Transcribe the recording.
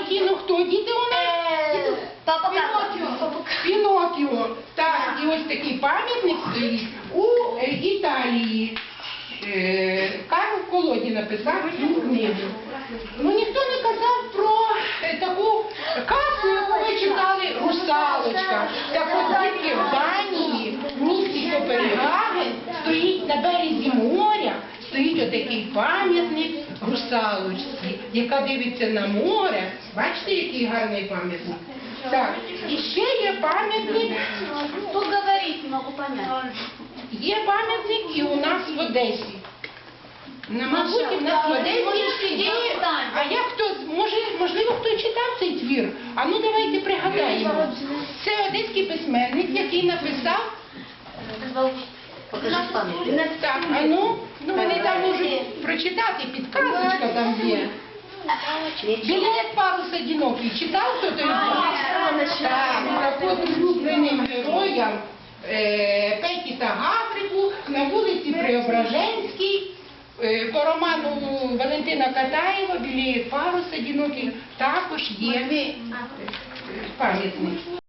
Буратіно хто? Діти у нас? Папа Пінокіо. Так, і ось такий пам'ятник стоїть у е, Італії. Е, Карл Колоді написав цю книгу. Ну ніхто не казав про е, таку казку, яку ви читали Русалочка. Так от тільки в Данії, в місті Копенгаген, стоїть на березі моря, стоїть отакий пам'ятник русалочці, яка дивиться на море. Бачите, який гарний пам'ятник? Так, і ще є пам'ятник, Тут говорить, не могу є пам'ятник і у нас в Одесі. На мабуть, і в нас в Одесі є. А як хто може, можливо, хто читав цей твір? А ну давайте пригадаємо. Це одеський письменник, який написав. Покажи память. Так, а ну, ну вони там можуть прочитати, підказочка там є. Білет парус одинокий. Читав хто той? Так, так улюбленим героям е, Петі та Гаврику на вулиці Преображенській е, по роману Валентина Катаєва білет парус одинокий також є пам'ятник.